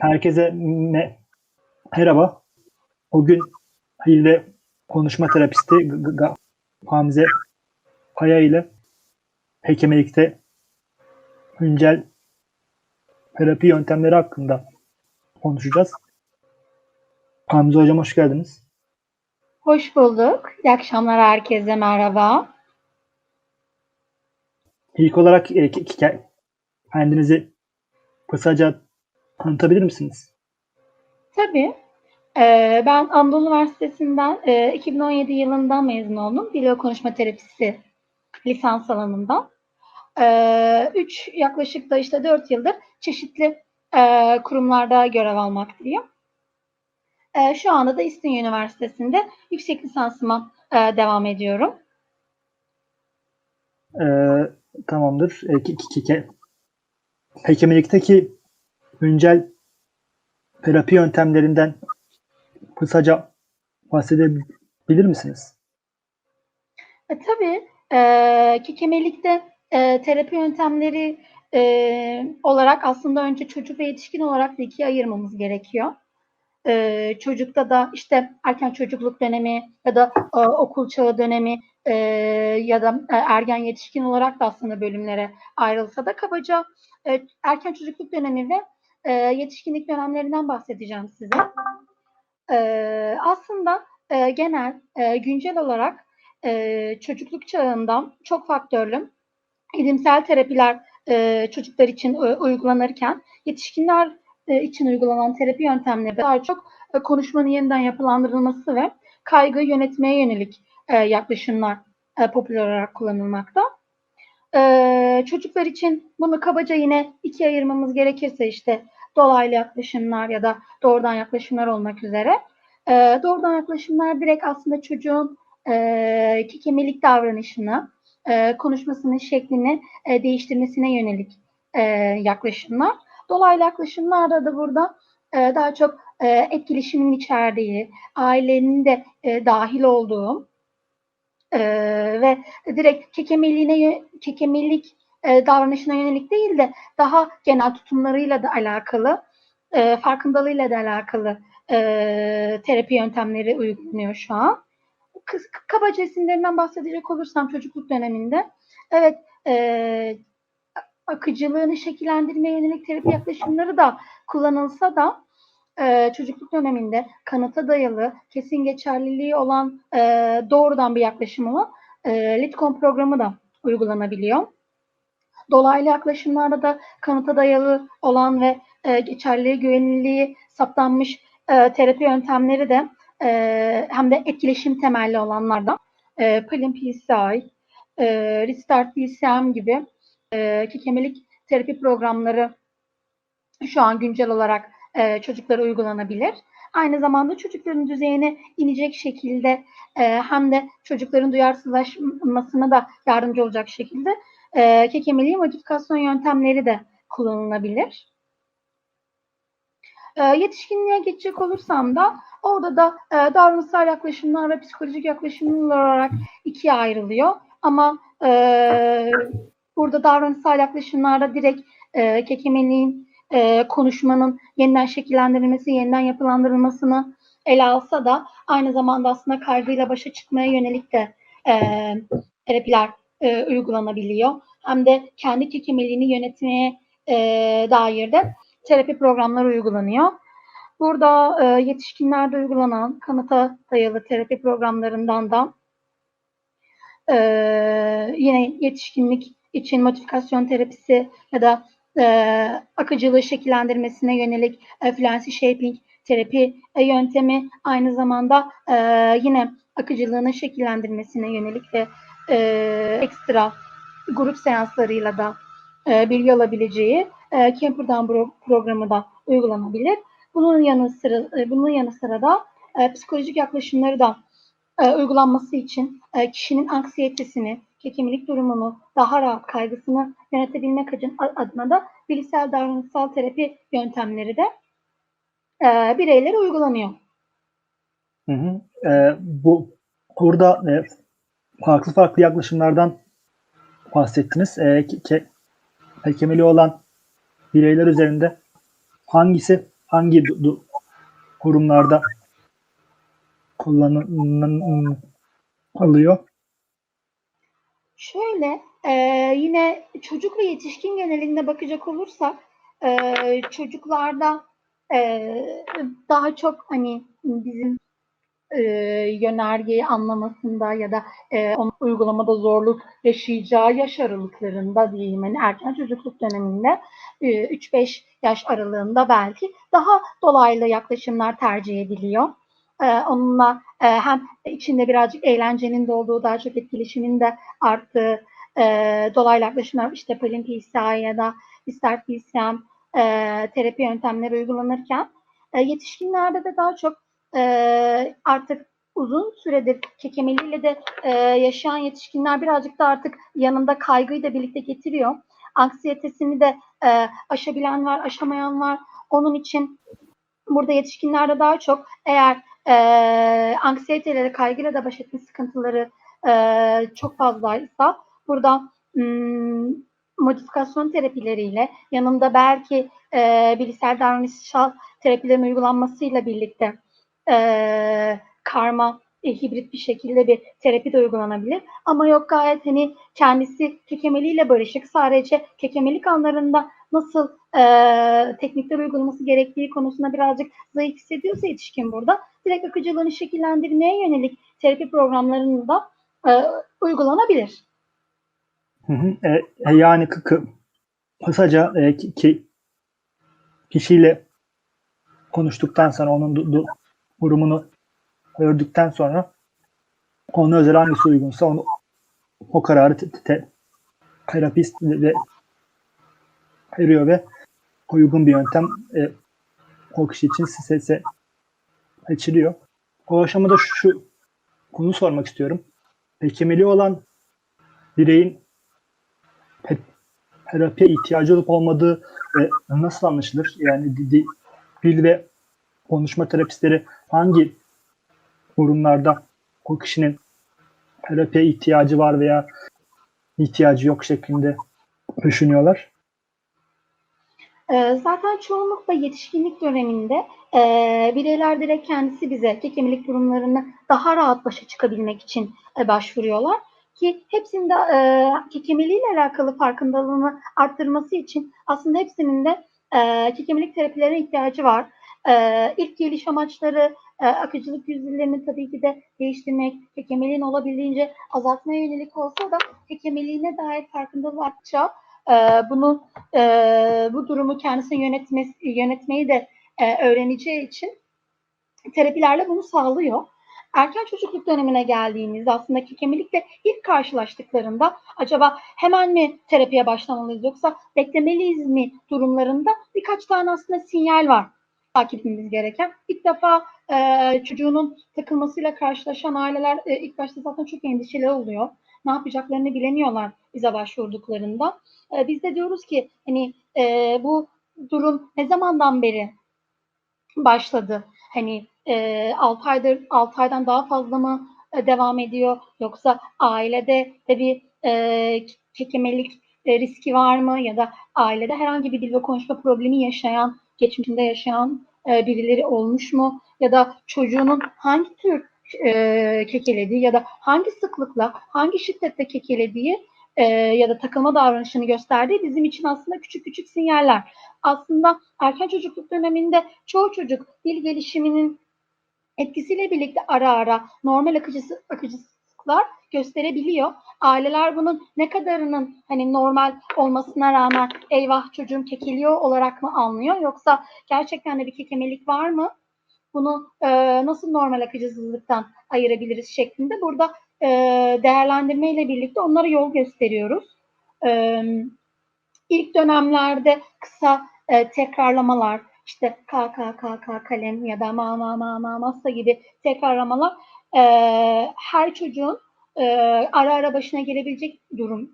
Herkese me- merhaba. Bugün Halil ve konuşma terapisti G- G- G- Hamze Kaya ile hekemelikte güncel terapi yöntemleri hakkında konuşacağız. Hamze Hocam hoş geldiniz. Hoş bulduk. İyi akşamlar herkese merhaba. İlk olarak e, kendinizi kısaca tanıtabilir misiniz? Tabii. Ee, ben Anadolu Üniversitesi'nden e, 2017 yılında mezun oldum. Dil ve konuşma terapisi lisans alanından. Ee, üç yaklaşık da işte dört yıldır çeşitli e, kurumlarda görev almaktayım. E, şu anda da İstinye Üniversitesi'nde yüksek lisansıma e, devam ediyorum. Ee, tamamdır. E, ki- ki- ki- Hekimelikteki güncel terapi yöntemlerinden kısaca bahsedebilir misiniz? E, tabii e, kekemelikte e, terapi yöntemleri e, olarak aslında önce çocuk ve yetişkin olarak da ikiye ayırmamız gerekiyor. E, çocukta da işte erken çocukluk dönemi ya da e, okul çağı dönemi e, ya da e, ergen yetişkin olarak da aslında bölümlere ayrılsa da kabaca e, erken çocukluk dönemi ve e, yetişkinlik dönemlerinden bahsedeceğim size. E, aslında e, genel, e, güncel olarak e, çocukluk çağında çok faktörlü edimsel terapiler e, çocuklar için e, uygulanırken yetişkinler e, için uygulanan terapi yöntemleri daha çok e, konuşmanın yeniden yapılandırılması ve kaygı yönetmeye yönelik e, yaklaşımlar e, popüler olarak kullanılmakta. E, çocuklar için bunu kabaca yine ikiye ayırmamız gerekirse işte dolaylı yaklaşımlar ya da doğrudan yaklaşımlar olmak üzere. E, doğrudan yaklaşımlar direkt aslında çocuğun e, kekemelik davranışını, e, konuşmasının şeklini e, değiştirmesine yönelik e, yaklaşımlar. Dolaylı yaklaşımlarda da burada e, daha çok e, etkileşimin içerdiği, ailenin de e, dahil olduğu e, ve direkt kekemeliğine, kekemelik e, davranışına yönelik değil de daha genel tutumlarıyla da alakalı, e, farkındalığıyla da alakalı e, terapi yöntemleri uygulanıyor şu an. Kabaca isimlerinden bahsedecek olursam çocukluk döneminde, evet e, akıcılığını şekillendirmeye yönelik terapi yaklaşımları da kullanılsa da e, çocukluk döneminde kanıta dayalı, kesin geçerliliği olan e, doğrudan bir yaklaşım olan e, Litcom programı da uygulanabiliyor. Dolaylı yaklaşımlarda da kanıta dayalı olan ve e, geçerliliği, güvenilirliği saptanmış e, terapi yöntemleri de e, hem de etkileşim temelli olanlardan e, Palin PCI, e, Restart DCM gibi e, kekemelik terapi programları şu an güncel olarak e, çocuklara uygulanabilir. Aynı zamanda çocukların düzeyine inecek şekilde e, hem de çocukların duyarsızlaşmasına da yardımcı olacak şekilde e, kekemeliği modifikasyon yöntemleri de kullanılabilir. E, yetişkinliğe geçecek olursam da orada da e, davranışsal yaklaşımlar ve psikolojik yaklaşımlar olarak ikiye ayrılıyor. Ama e, burada davranışsal yaklaşımlarda direkt e, kekemeliğin e, konuşmanın yeniden şekillendirilmesi, yeniden yapılandırılmasını ele alsa da aynı zamanda aslında kaygıyla başa çıkmaya yönelik de e, terapiler e, uygulanabiliyor. Hem de kendi kekemeliğini yönetmeye e, dair de terapi programları uygulanıyor. Burada e, yetişkinlerde uygulanan kanıta dayalı terapi programlarından da e, yine yetişkinlik için modifikasyon terapisi ya da e, akıcılığı şekillendirmesine yönelik e, fluency shaping terapi e, yöntemi aynı zamanda e, yine akıcılığını şekillendirmesine yönelik ve e, ekstra grup seanslarıyla da e, bilgi alabileceği e, Camperdown pro- programı da uygulanabilir. Bunun yanı sıra e, bunun yanı sıra da e, psikolojik yaklaşımları da e, uygulanması için e, kişinin anksiyetesini, kekemilik durumunu, daha rahat kaygısını yönetebilmek adın- adına da bilişsel davranışsal terapi yöntemleri de e, bireylere uygulanıyor. Hı hı. Ee, bu burada e, farklı farklı yaklaşımlardan bahsettiniz. Ki, ki- hekemeli olan bireyler üzerinde hangisi hangi du- du- kurumlarda kullanılıyor? Şöyle, e, yine çocuk ve yetişkin genelinde bakacak olursak, e, çocuklarda e, daha çok hani bizim e, yönergeyi anlamasında ya da e, onun uygulamada zorluk yaşayacağı yaş aralıklarında diyeyim hani erken çocukluk döneminde e, 3-5 yaş aralığında belki daha dolaylı yaklaşımlar tercih ediliyor. E, onunla e, hem içinde birazcık eğlencenin de olduğu, daha çok etkileşimin de arttığı e, dolaylı yaklaşımlar işte Palin ya da ister PCM e, terapi yöntemleri uygulanırken e, yetişkinlerde de daha çok e, artık uzun süredir kekemeliyle de e, yaşayan yetişkinler birazcık da artık yanında kaygıyı da birlikte getiriyor. Anksiyetesini de e, aşabilen var, aşamayan var. Onun için burada yetişkinlerde daha çok eğer e, anksiyeteleri, kaygıyla da baş etme sıkıntıları e, çok fazlaysa burada modifikasyon terapileriyle yanında belki e, bilişsel davranışsal terapilerin uygulanmasıyla birlikte e, karma e, hibrit bir şekilde bir terapi de uygulanabilir. Ama yok gayet hani kendisi kekemeliyle barışık. Sadece kekemelik anlarında nasıl e, teknikler uygulaması gerektiği konusunda birazcık zayıf hissediyorsa yetişkin burada direkt akıcılığını şekillendirmeye yönelik terapi programlarının da e, uygulanabilir. Hı hı. E, e, yani kı- kı- kısaca e, ki- kişiyle konuştuktan sonra onun du- du- durumunu gördükten sonra ona özel hangisi uygunsa onu o kararı te- te- terapist ve ve veriyor ve uygun bir yöntem e, o kişi için size seçiliyor. O aşamada şu konu sormak istiyorum. Beklemeli olan bireyin te- terapiye ihtiyacı olup olmadığı e, nasıl anlaşılır? Yani di- di- dil ve konuşma terapistleri hangi durumlarda o kişinin terapiye ihtiyacı var veya ihtiyacı yok şeklinde düşünüyorlar? E, zaten çoğunlukla yetişkinlik döneminde e, bireyler direkt kendisi bize kekemilik durumlarını daha rahat başa çıkabilmek için e, başvuruyorlar. Ki hepsinde e, kekemiliğiyle alakalı farkındalığını arttırması için aslında hepsinin de e, kekemilik terapilerine ihtiyacı var. E, ilk geliş amaçları akıcılık yüzlerini tabii ki de değiştirmek, kekemeliğin olabildiğince azaltmaya yönelik olsa da kekemeliğine dair farkındalığı artacak. E, bunu bu durumu kendisine yönetmesi, yönetmeyi de öğreneceği için terapilerle bunu sağlıyor. Erken çocukluk dönemine geldiğimizde aslında kekemilikle ilk karşılaştıklarında acaba hemen mi terapiye başlamalıyız yoksa beklemeliyiz mi durumlarında birkaç tane aslında sinyal var takip etmemiz gereken. İlk defa e, çocuğunun takılmasıyla karşılaşan aileler e, ilk başta zaten çok endişeli oluyor. Ne yapacaklarını bilemiyorlar bize başvurduklarında. E, biz de diyoruz ki hani e, bu durum ne zamandan beri başladı? Hani e, 6 aydır 6 aydan daha fazla mı e, devam ediyor yoksa ailede de bir e, kekemelik e, riski var mı ya da ailede herhangi bir dil ve konuşma problemi yaşayan geçmişinde yaşayan e, birileri olmuş mu ya da çocuğunun hangi tür e, kekelediği ya da hangi sıklıkla hangi şiddette kekelediği e, ya da takılma davranışını gösterdiği bizim için aslında küçük küçük sinyaller. Aslında erken çocukluk döneminde çoğu çocuk dil gelişiminin etkisiyle birlikte ara ara normal akıcısı, akıcılıklar gösterebiliyor. Aileler bunun ne kadarının hani normal olmasına rağmen eyvah çocuğum kekeliyor olarak mı anlıyor yoksa gerçekten de bir kekemelik var mı? Bunu e, nasıl normal akıcısızlıktan ayırabiliriz şeklinde burada e, değerlendirme ile birlikte onlara yol gösteriyoruz. E, ilk dönemlerde kısa e, tekrarlamalar, işte k k k k kalem ya da ma ma ma ma masa gibi tekrarlamalar e, her çocuğun e, ara ara başına gelebilecek durum,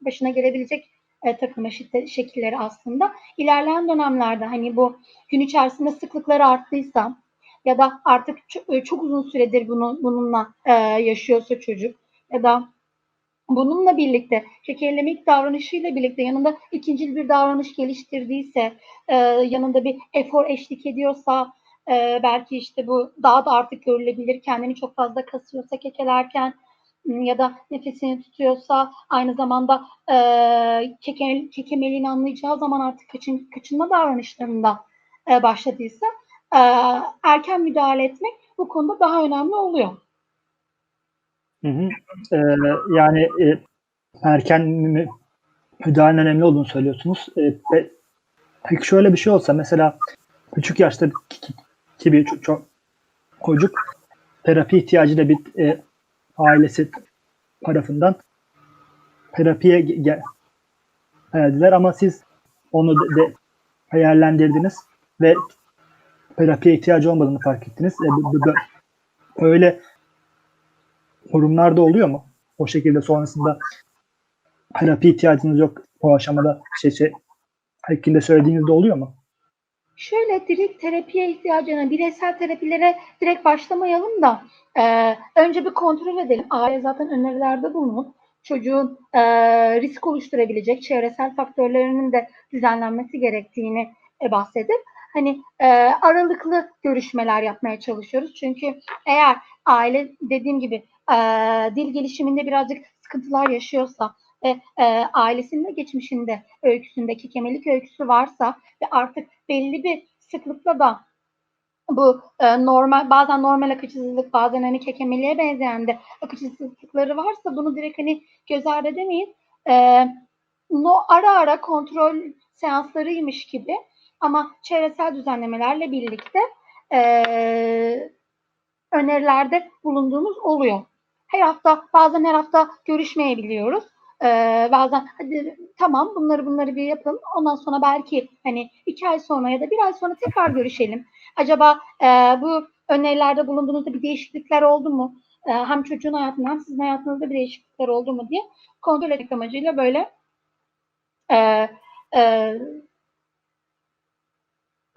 başına gelebilecek e, takılma şiddet şekilleri aslında. İlerleyen dönemlerde hani bu gün içerisinde sıklıkları arttıysa ya da artık çok, çok uzun süredir bunu, bununla e, yaşıyorsa çocuk ya da bununla birlikte şekerleme ilk davranışıyla birlikte yanında ikincil bir davranış geliştirdiyse, e, yanında bir efor eşlik ediyorsa, e, belki işte bu daha da artık görülebilir. Kendini çok fazla kasıyorsa kekelerken ya da nefesini tutuyorsa aynı zamanda e, keke, kekemeliğini anlayacağı zaman artık kaçın, kaçınma davranışlarında e, başladıysa e, erken müdahale etmek bu konuda daha önemli oluyor. Hı hı. Ee, yani e, erken mü- müdahalenin önemli olduğunu söylüyorsunuz. E, ve peki şöyle bir şey olsa mesela küçük yaşta ki- ki- bir ço- ço- çocuk terapi ihtiyacı da bir e, ailesi tarafından terapiye geldiler ama siz onu de, de değerlendirdiniz ve terapiye ihtiyacı olmadığını fark ettiniz. E, bu- bu- durumlarda oluyor mu? O şekilde sonrasında terapi ihtiyacınız yok o aşamada şey, şey hakkında söylediğinizde oluyor mu? Şöyle direkt terapiye ihtiyacına, bireysel terapilere direkt başlamayalım da e, önce bir kontrol edelim. Aile zaten önerilerde bulunup çocuğun e, risk oluşturabilecek çevresel faktörlerinin de düzenlenmesi gerektiğini e, bahsedip hani e, aralıklı görüşmeler yapmaya çalışıyoruz. Çünkü eğer aile dediğim gibi e, dil gelişiminde birazcık sıkıntılar yaşıyorsa ve e, ailesinde geçmişinde öyküsünde kekemelik öyküsü varsa ve artık belli bir sıklıkla da bu e, normal bazen normal akıcısızlık bazen hani kekemeliğe benzeyen de akıcısızlıkları varsa bunu direkt hani göz ardı edemeyiz. E, no, ara ara kontrol seanslarıymış gibi ama çevresel düzenlemelerle birlikte e, önerilerde bulunduğumuz oluyor. Her hafta bazen her hafta görüşmeyebiliyoruz. Ee, bazen hadi tamam bunları bunları bir yapın. Ondan sonra belki hani iki ay sonra ya da bir ay sonra tekrar görüşelim. Acaba e, bu önerilerde bulunduğunuzda bir değişiklikler oldu mu? E, hem çocuğun hayatında hem sizin hayatınızda bir değişiklikler oldu mu diye kontrol etmek amacıyla böyle e, e,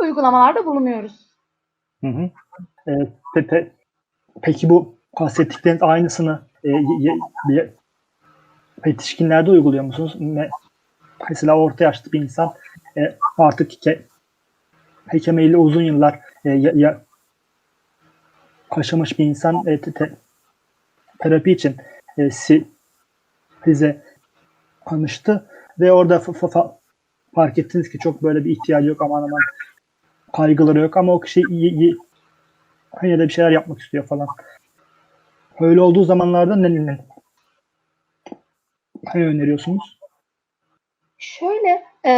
uygulamalarda bulunuyoruz. Hı hı. E, pe- pe- peki bu bahsettikleriniz aynısını e, ye- ye- yetişkinlerde uyguluyor musunuz? Me- Mesela orta yaşlı bir insan e, artık ke- hekemeliği uzun yıllar e, yaşamış bir insan e, te- te- terapi için e, si, size tanıştı ve orada fa- fa- fa- fark ettiniz ki çok böyle bir ihtiyacı yok aman aman kaygıları yok ama o kişi y- y- yine de bir şeyler yapmak istiyor falan. Öyle olduğu zamanlarda ne, ne öneriyorsunuz? Şöyle, e,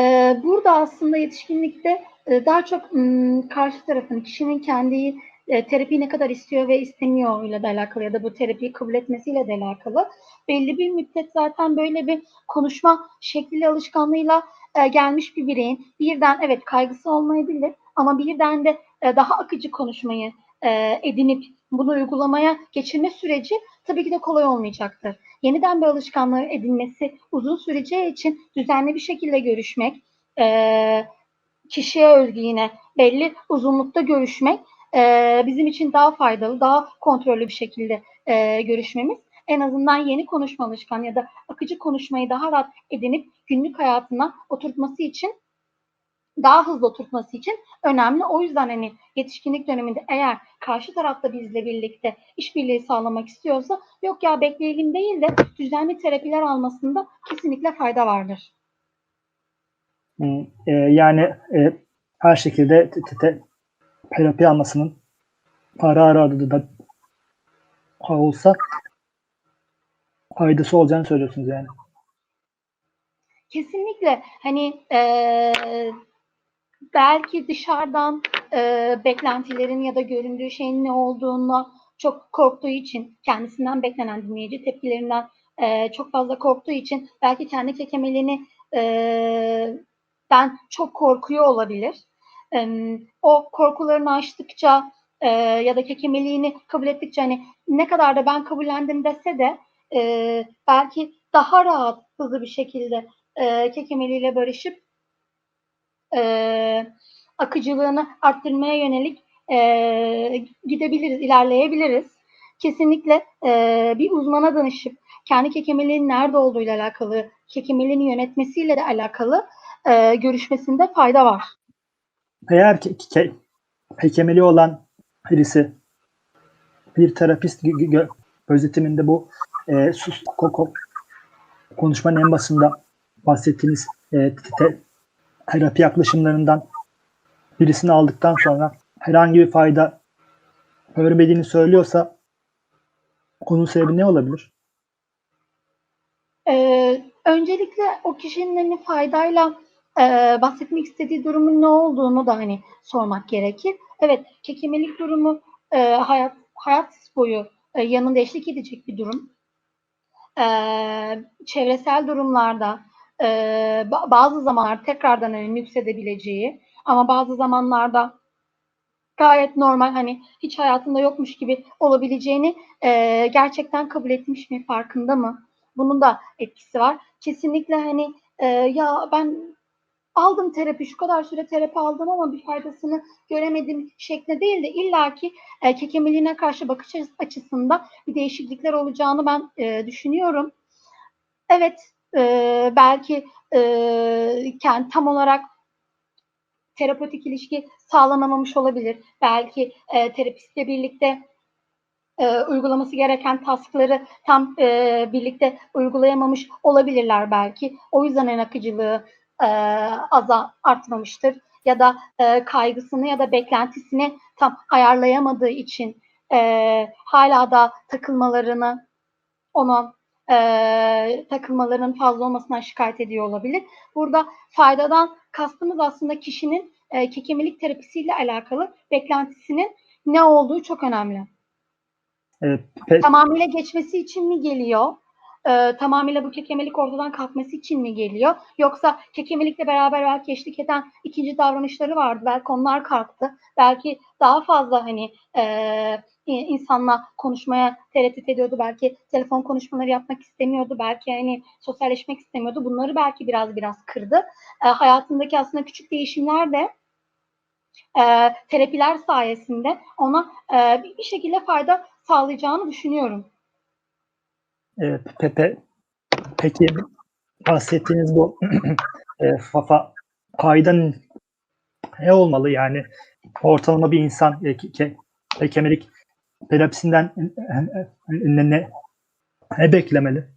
burada aslında yetişkinlikte e, daha çok m, karşı tarafın, kişinin kendi e, terapiyi ne kadar istiyor ve istemiyor ile de alakalı ya da bu terapiyi kabul etmesiyle de alakalı. Belli bir müddet zaten böyle bir konuşma şekliyle, alışkanlığıyla e, gelmiş bir bireyin birden evet kaygısı olmayabilir ama birden de e, daha akıcı konuşmayı e, edinip bunu uygulamaya geçirme süreci tabii ki de kolay olmayacaktır yeniden bir alışkanlığı edinmesi uzun süreceği için düzenli bir şekilde görüşmek, e, kişiye özgü yine belli uzunlukta görüşmek e, bizim için daha faydalı, daha kontrollü bir şekilde e, görüşmemiz. En azından yeni konuşma alışkanlığı ya da akıcı konuşmayı daha rahat edinip günlük hayatına oturtması için daha hızlı oturtması için önemli. O yüzden hani yetişkinlik döneminde eğer karşı tarafta bizle birlikte işbirliği sağlamak istiyorsa yok ya bekleyelim değil de düzenli terapiler almasında kesinlikle fayda vardır. E, yani e, her şekilde te- te- te- terapi almasının ara ara da olsa faydası olacağını söylüyorsunuz yani. Kesinlikle hani e, belki dışarıdan e, beklentilerin ya da göründüğü şeyin ne olduğunu çok korktuğu için kendisinden beklenen dinleyici tepkilerinden e, çok fazla korktuğu için belki kendi kekemeliğini e, ben çok korkuyor olabilir. E, o korkularını aştıkça e, ya da kekemeliğini kabul ettikçe hani ne kadar da ben kabullendim dese de e, belki daha rahat hızlı bir şekilde e, kekemeliğiyle barışıp e, akıcılığını arttırmaya yönelik e, gidebiliriz, ilerleyebiliriz. Kesinlikle e, bir uzmana danışıp kendi kekemeliğinin nerede olduğuyla alakalı, kekemeliğini yönetmesiyle de alakalı e, görüşmesinde fayda var. Eğer ke, ke, kekemeli olan birisi bir terapist gö- gö- gözetiminde bu e, sus, ko, ko- konuşmanın en başında bahsettiğiniz e, te- terapi yaklaşımlarından birisini aldıktan sonra herhangi bir fayda görmediğini söylüyorsa bunun sebebi ne olabilir? Ee, öncelikle o kişinin hani faydayla e, bahsetmek istediği durumun ne olduğunu da hani sormak gerekir. Evet, kekemelik durumu e, hayat hayat boyu e, yanında eşlik edecek bir durum. E, çevresel durumlarda e, ba- bazı zamanlar tekrardan hani nüksedebileceği ama bazı zamanlarda gayet normal hani hiç hayatında yokmuş gibi olabileceğini e, gerçekten kabul etmiş mi farkında mı? Bunun da etkisi var. Kesinlikle hani e, ya ben aldım terapi şu kadar süre terapi aldım ama bir faydasını göremedim şeklinde değil de illaki e, kekemeliğine karşı bakış açı- açısında bir değişiklikler olacağını ben e, düşünüyorum. Evet e, belki e, kendi tam olarak terapötik ilişki sağlanamamış olabilir. Belki e, terapistle birlikte e, uygulaması gereken taskları tam e, birlikte uygulayamamış olabilirler belki. O yüzden en akıcılığı e, aza artmamıştır. Ya da e, kaygısını ya da beklentisini tam ayarlayamadığı için e, hala da takılmalarını ona e, takılmaların fazla olmasından şikayet ediyor olabilir. Burada faydadan kastımız aslında kişinin e, kekemelik terapisiyle alakalı beklentisinin ne olduğu çok önemli E, pe- tamamıyla geçmesi için mi geliyor? Ee, tamamıyla bu kekemelik ortadan kalkması için mi geliyor? Yoksa kekemelikle beraber belki eşlik eden ikinci davranışları vardı. Belki onlar kalktı. Belki daha fazla hani e, insanla konuşmaya tereddüt ediyordu. Belki telefon konuşmaları yapmak istemiyordu. Belki hani sosyalleşmek istemiyordu. Bunları belki biraz biraz kırdı. E, hayatındaki aslında küçük değişimler de e, terapiler sayesinde ona e, bir şekilde fayda sağlayacağını düşünüyorum. E, pe- pe- peki bahsettiğiniz bu e, fafa faydan ne olmalı yani ortalama bir insan e, ke- ke- kekemelik terapisinden ne, ne, ne beklemeli?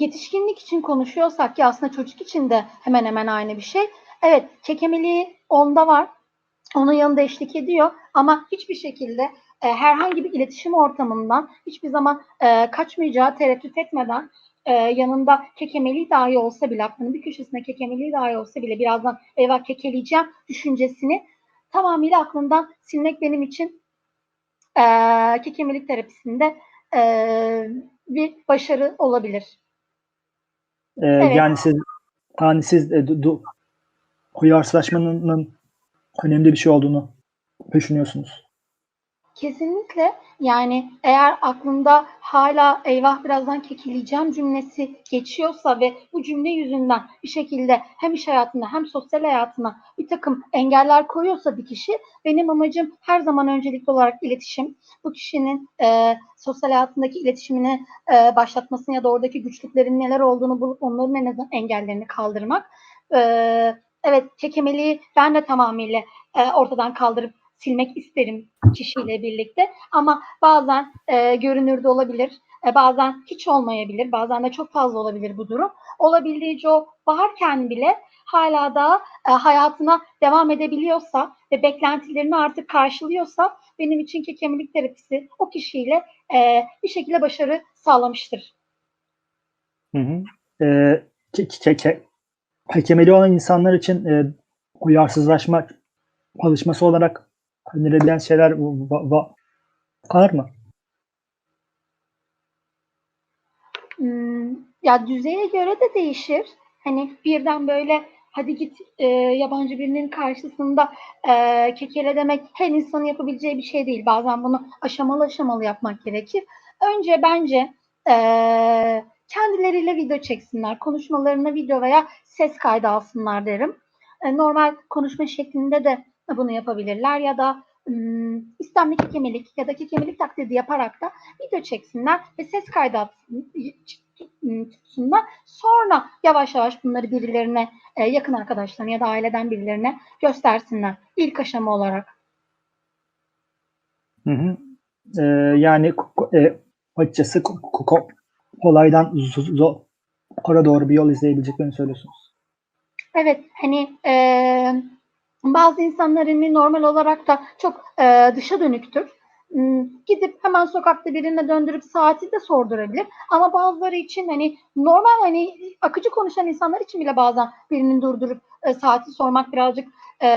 Yetişkinlik için konuşuyorsak ki aslında çocuk için de hemen hemen aynı bir şey. Evet, kekemeliği onda var. Onun yanında eşlik ediyor ama hiçbir şekilde e, herhangi bir iletişim ortamından hiçbir zaman e, kaçmayacağı tereddüt etmeden e, yanında kekemeliği dahi olsa bile aklının bir köşesinde kekemeliği dahi olsa bile birazdan eyvah kekeleyeceğim düşüncesini tamamıyla aklından silmek benim için e, kekemelik terapisinde e, bir başarı olabilir. E, Yani siz yani siz e, du- huyarsızlaşmanın önemli bir şey olduğunu düşünüyorsunuz. Kesinlikle yani eğer aklında hala eyvah birazdan kekeleyeceğim cümlesi geçiyorsa ve bu cümle yüzünden bir şekilde hem iş hayatında hem sosyal hayatına bir takım engeller koyuyorsa bir kişi benim amacım her zaman öncelikli olarak iletişim. Bu kişinin e, sosyal hayatındaki iletişimini e, başlatmasını ya da oradaki güçlüklerin neler olduğunu bulup onların en azından engellerini kaldırmak. E, evet kekemeliği ben de tamamıyla e, ortadan kaldırıp silmek isterim kişiyle birlikte. Ama bazen e, görünürde olabilir, e, bazen hiç olmayabilir, bazen de çok fazla olabilir bu durum. Olabildiğince o varken bile hala da e, hayatına devam edebiliyorsa ve beklentilerini artık karşılıyorsa benim için kekemlik terapisi o kişiyle e, bir şekilde başarı sağlamıştır. Hı hı. E, ke- ke- ke- kekemeli olan insanlar için e, uyarsızlaşma çalışması olarak önerilen şeyler va- va- var mı? Hmm, ya düzeye göre de değişir. Hani birden böyle hadi git e, yabancı birinin karşısında e, kekele demek her insanın yapabileceği bir şey değil. Bazen bunu aşamalı aşamalı yapmak gerekir. Önce bence e, kendileriyle video çeksinler. Konuşmalarına video veya ses kaydı alsınlar derim. E, normal konuşma şeklinde de bunu yapabilirler ya da ım, istemli kekemelik ya da kekemelik taklidi yaparak da video çeksinler ve ses kaydı ım, tutsunlar. Sonra yavaş yavaş bunları birilerine, e, yakın arkadaşlarına ya da aileden birilerine göstersinler. İlk aşama olarak. Hı hı. Ee, yani e, açıkçası ko- ko- ko- kolaydan zo- zo- zora doğru bir yol izleyebileceklerini söylüyorsunuz. Evet, hani e, bazı insanlar hani normal olarak da çok e, dışa dönüktür. Hmm, Gidip hemen sokakta birine döndürüp saati de sordurabilir. Ama bazıları için hani normal hani akıcı konuşan insanlar için bile bazen birinin durdurup e, saati sormak birazcık e,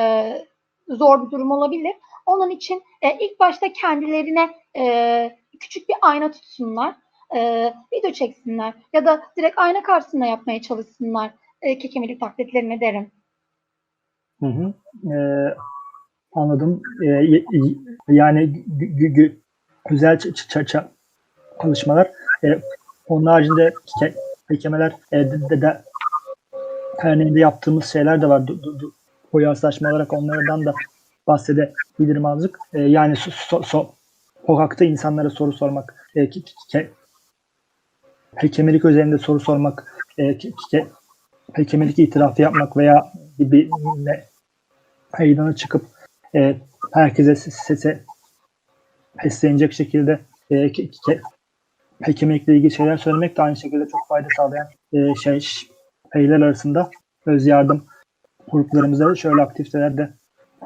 zor bir durum olabilir. Onun için e, ilk başta kendilerine e, küçük bir ayna tutsunlar. E, video çeksinler ya da direkt ayna karşısında yapmaya çalışsınlar e, kekemelik taklitlerini derim. Hı hı. Ee, anladım. Ee, yani gü- gü- gü- güzel çalışmalar. Ee, onun haricinde ke- kekemeler e, de, de, de derneğinde yaptığımız şeyler de var. Du, du, olarak onlardan da bahsedebilirim azıcık. Ee, yani so, so, so- sokakta insanlara soru sormak, e, ke, ke, kekemelik üzerinde soru sormak, e, ke, ke, kekemelik itirafı yapmak veya bir, bir ne, meydana çıkıp e, herkese sese seslenecek şekilde e, ke, hekimlikle ilgili şeyler söylemek de aynı şekilde çok fayda sağlayan e, şey şeyler arasında öz yardım gruplarımızda şöyle aktiviteler de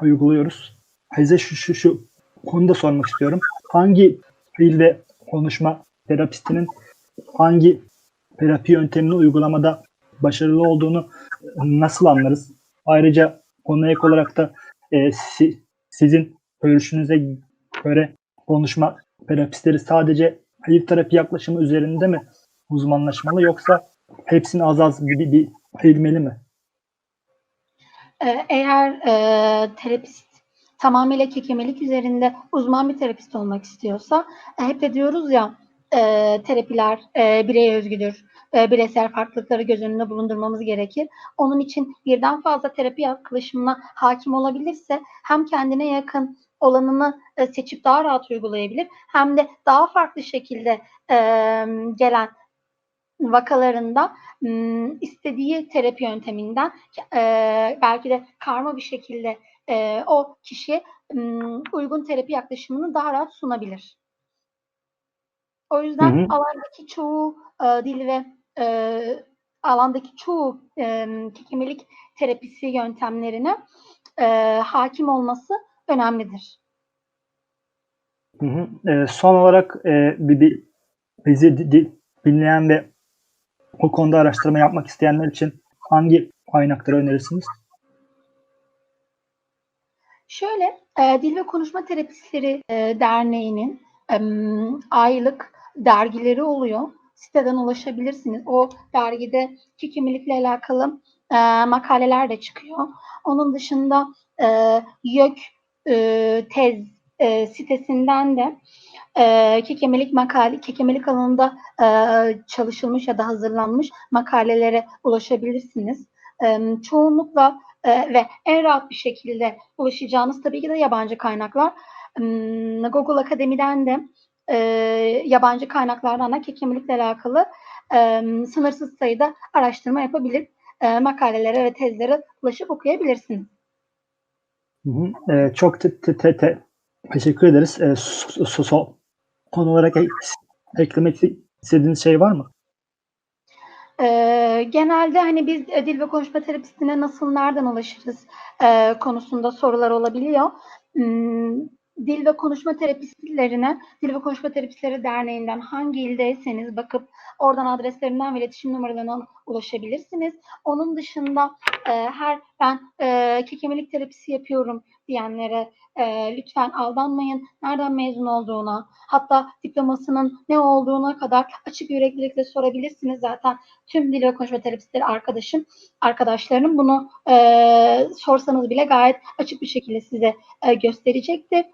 uyguluyoruz. Size şu, şu, şu konuda sormak istiyorum. Hangi dil ve konuşma terapistinin hangi terapi yöntemini uygulamada başarılı olduğunu nasıl anlarız? Ayrıca konuya ek olarak da e, si- sizin görüşünüze göre konuşma terapistleri sadece hayır terapi yaklaşımı üzerinde mi uzmanlaşmalı yoksa hepsini az az bir, bir, ayırmalı mı? Ee, Eğer e, terapist tamamıyla kekemelik üzerinde uzman bir terapist olmak istiyorsa e, hep de diyoruz ya e, terapiler e, bireye özgüdür. E, bireysel farklılıkları göz önünde bulundurmamız gerekir. Onun için birden fazla terapi yaklaşımına hakim olabilirse hem kendine yakın olanını e, seçip daha rahat uygulayabilir hem de daha farklı şekilde e, gelen vakalarında m, istediği terapi yönteminden e, belki de karma bir şekilde e, o kişiye m, uygun terapi yaklaşımını daha rahat sunabilir. O yüzden Hı hı. alandaki çoğu e, dil ve e, alandaki çoğu e, kekemelik terapisi yöntemlerine e, hakim olması önemlidir. Hı hı. E, son olarak e, bir, bir bizi di- di- dinleyen ve o konuda araştırma yapmak isteyenler için hangi kaynakları önerirsiniz? Şöyle, e, Dil ve Konuşma Terapistleri e, Derneği'nin e, aylık dergileri oluyor. Siteden ulaşabilirsiniz. O dergide kekemilikle alakalı e, makaleler de çıkıyor. Onun dışında e, YÖK e, tez e, sitesinden de e, kekemelik makale, kekemelik alanında e, çalışılmış ya da hazırlanmış makalelere ulaşabilirsiniz. E, çoğunlukla e, ve en rahat bir şekilde ulaşacağınız tabii ki de yabancı kaynaklar. Hmm, Google Akademi'den de e, yabancı kaynaklardan da kekemelikle alakalı e, sınırsız sayıda araştırma yapabilir, e, makalelere ve tezlere ulaşıp okuyabilirsiniz. Hı hı. E, çok te, te, te, te- teşekkür ederiz. E, so, so, so- son olarak ek- eklemek istediğiniz şey var mı? Ee, genelde hani biz e, dil ve konuşma terapistine nasıl, nereden ulaşırız e, konusunda sorular olabiliyor. Hmm, dil ve konuşma terapistlerine, Dil ve Konuşma Terapistleri Derneği'nden hangi ildeyseniz bakıp oradan adreslerinden ve iletişim numaralarına ulaşabilirsiniz. Onun dışında e, her ben e, kekemelik terapisi yapıyorum diyenlere e, lütfen aldanmayın. Nereden mezun olduğuna, hatta diplomasının ne olduğuna kadar açık yüreklilikle sorabilirsiniz. Zaten tüm dil ve konuşma terapistleri arkadaşım, arkadaşlarım bunu e, sorsanız bile gayet açık bir şekilde size e, gösterecektir.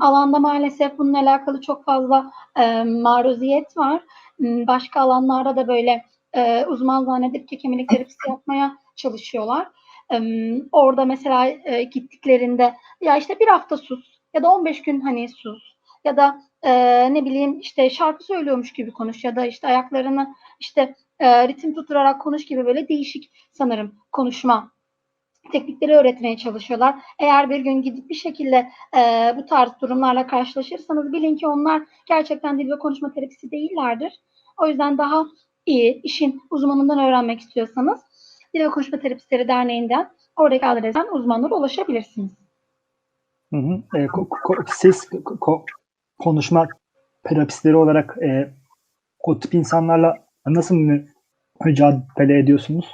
Alanda maalesef bununla alakalı çok fazla e, maruziyet var. Başka alanlarda da böyle e, uzman zannedip kekemelik terapisi yapmaya çalışıyorlar. E, orada mesela e, gittiklerinde ya işte bir hafta sus, ya da 15 gün hani sus ya da e, ne bileyim işte şarkı söylüyormuş gibi konuş ya da işte ayaklarını işte e, ritim tutturarak konuş gibi böyle değişik sanırım konuşma teknikleri öğretmeye çalışıyorlar. Eğer bir gün gidip bir şekilde e, bu tarz durumlarla karşılaşırsanız bilin ki onlar gerçekten dil ve konuşma terapisi değillerdir. O yüzden daha iyi, işin uzmanından öğrenmek istiyorsanız Dil ve Konuşma Terapistleri Derneği'nden oradaki adresten uzmanlara ulaşabilirsiniz. Hı hı. E, ko- ko- siz ko- ko- konuşma terapistleri olarak e, o tip insanlarla nasıl mü- mücadele ediyorsunuz?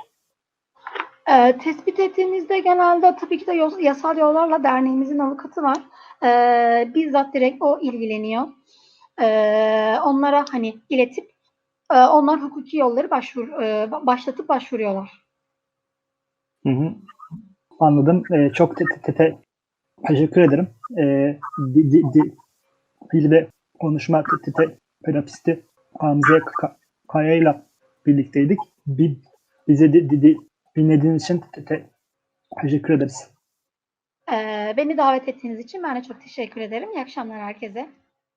Ee, tespit ettiğimizde genelde tabii ki de yasal yollarla derneğimizin avukatı var. Ee, bizzat direkt o ilgileniyor. Ee, onlara hani iletip e, onlar hukuki yolları başvur e, ba- başlatıp başvuruyorlar. Hı hı. Anladım. E, çok te- te- te- teşekkür ederim. E, di- di- di- dil ve konuşma te- te- terapisti Hamze Ka- Kaya ile birlikteydik. Bi- bize di- di- di- dinlediğiniz için te- te- teşekkür ederiz. Ee, beni davet ettiğiniz için ben de çok teşekkür ederim. İyi akşamlar herkese.